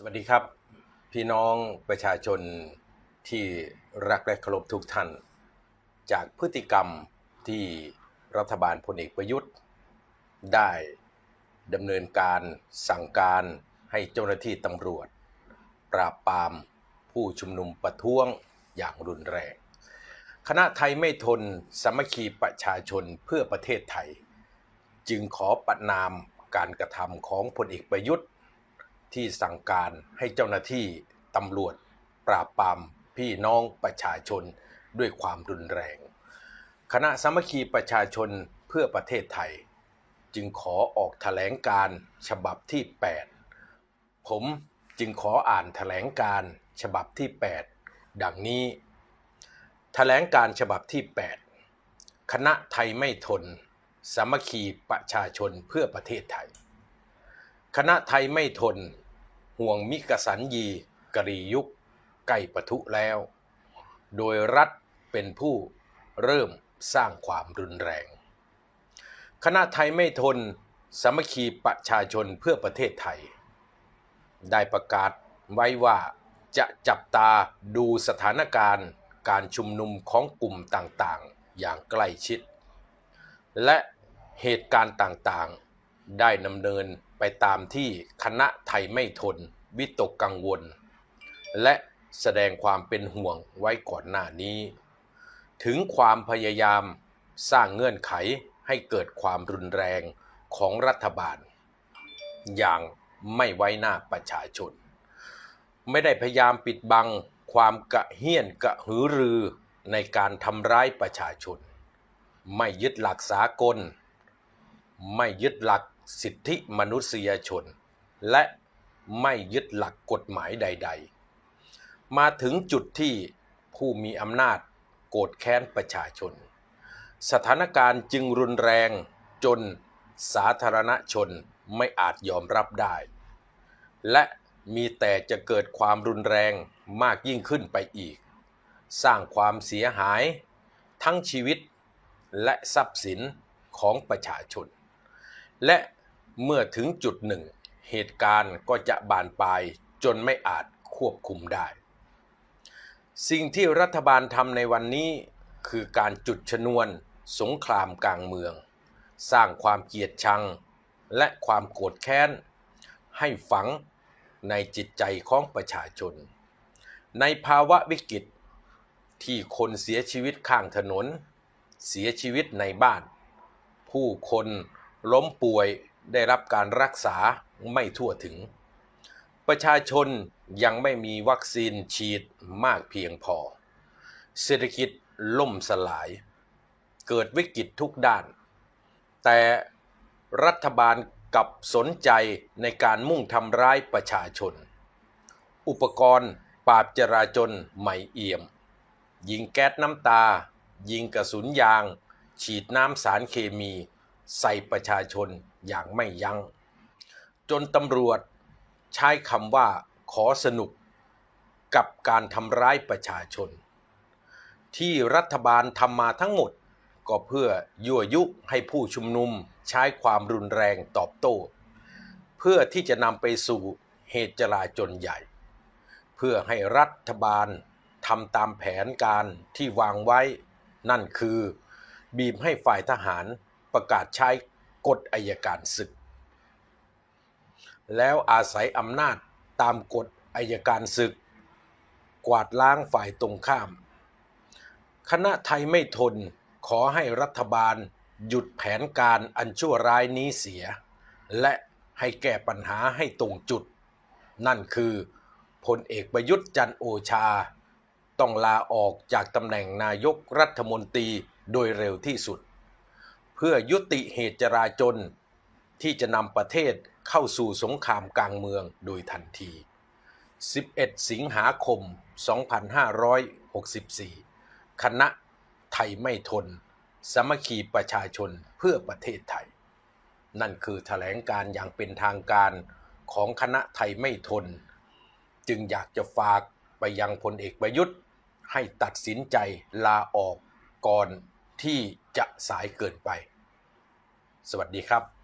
สวัสดีครับ พี่น้องประชาชนที่รักและเคารพทุกท่าน จากพฤติกรรมที่รัฐบาลพลเอกประยุทธ์ ได้ดำเนินการสั่งการให้เจ้าหน้าที่ตำรวจ ปราบปรามผู้ชุมนุมประท้วงอย่างรุนแรง คณะไทยไม่ทนสมัคคีประชาชนเพื่อประเทศไทย จึงขอประนามการกระทำของพลเอกประยุทธ์ ที่สั่งการให้เจ้าหน้าที่ตำรวจปราบปรามพี่น้องประชาชนด้วยความรุนแรง คณะสามัคคีประชาชนเพื่อประเทศไทย จึงขอออกแถลงการฉบับที่ 8 ผมจึงขออ่านแถลงการฉบับที่ 8 ดังนี้แถลงการฉบับที่ 8 คณะไทยไม่ทน สามัคคีประชาชนเพื่อประเทศไทย คณะไทยไม่ทน ห่วงมิกสันยีกรียุคใกล้ปะทุแล้ว โดยรัฐเป็นผู้เริ่มสร้างความรุนแรง คณะไทยไม่ทนสามัคคีประชาชนเพื่อประเทศไทย ได้ประกาศไว้ว่าจะจับตาดูสถานการณ์การชุมนุมของกลุ่มต่างๆ อย่างใกล้ชิด และเหตุการณ์ต่างๆ ได้ดำเนิน ไปตามที่คณะไทยไม่ทน วิตกกังวล และแสดงความเป็นห่วงไว้ก่อนหน้านี้ ถึงความพยายามสร้างเงื่อนไขให้เกิดความรุนแรงของรัฐบาล อย่างไม่ไว้หน้าประชาชน ไม่ได้พยายามปิดบังความกระเฮี้ยนกระหือรือในการทำร้ายประชาชน ไม่ยึดหลักสากล ไม่ยึดหลัก สิทธิมนุษยชน และไม่ยึดหลักกฎหมายใด ๆ มาถึงจุดที่ผู้มีอำนาจโกรธแค้นประชาชน สถานการณ์จึงรุนแรงจนสาธารณชนไม่อาจยอมรับได้ และมีแต่จะเกิดความรุนแรงมากยิ่งขึ้นไปอีก สร้างความเสียหายทั้งชีวิตและทรัพย์สินของประชาชน และ เมื่อถึงจุดหนึ่ง เหตุการณ์ก็จะบานปลายจนไม่อาจควบคุมได้ สิ่งที่รัฐบาลทำในวันนี้คือการจุดชนวนสงครามกลางเมือง สร้างความเกลียดชัง และความโกรธแค้น ให้ฝังในจิตใจของประชาชน ในภาวะวิกฤตที่คนเสียชีวิตข้างถนน เสียชีวิตในบ้าน ผู้คนล้มป่วย ได้รับการรักษาไม่ทั่วถึง ประชาชนยังไม่มีวัคซีนฉีดมากเพียงพอ เศรษฐกิจล่มสลาย เกิดวิกฤตทุกด้าน แต่รัฐบาลกลับสนใจในการมุ่งทำร้ายประชาชน อุปกรณ์ปราบจราจนใหม่เอี่ยม ยิงแก๊สน้ำตา ยิงกระสุนยาง ฉีดน้ำสารเคมี ใส่ประชาชนอย่างไม่ยัง้ง จนตำรวจใช้คำว่าขอสนุกกับการทำร้ายประชาชน ที่รัฐบาลทำมาทั้งหมดก็เพื่อยั่วยุให้ผู้ชุมนุมใช้ความรุนแรงตอบโต้ เพื่อที่จะนำไปสู่เหตุจลาจลใหญ่ เพื่อให้รัฐบาลทำตามแผนการที่วางไว้ นั่นคือ บีบให้ฝ่ายทหาร ประกาศใช้กฎอายการศึก แล้วอาศัยอำนาจตามกฎอายการศึก กวาดล้างฝ่ายตรงข้าม คณะไทยไม่ทนขอให้รัฐบาลหยุดแผนการอันชั่วร้ายนี้เสีย และให้แก้ปัญหาให้ตรงจุด นั่นคือพลเอกประยุทธ์จันโอชา ต้องลาออกจากตำแหน่งนายกรัฐมนตรีโดยเร็วที่สุด เพื่อยุติเหตุจราจนที่จะนำประเทศเข้าสู่สงครามกลางเมืองโดยทันที 11 สิงหาคม 2564 คณะไทยไม่ทนสามัคคีประชาชนเพื่อประเทศไทย นั่นคือแถลงการอย่างเป็นทางการของคณะไทยไม่ทน จึงอยากจะฝากไปยังพลเอกประยุทธ์ ให้ตัดสินใจลาออกก่อน ที่จะสายเกินไป สวัสดีครับ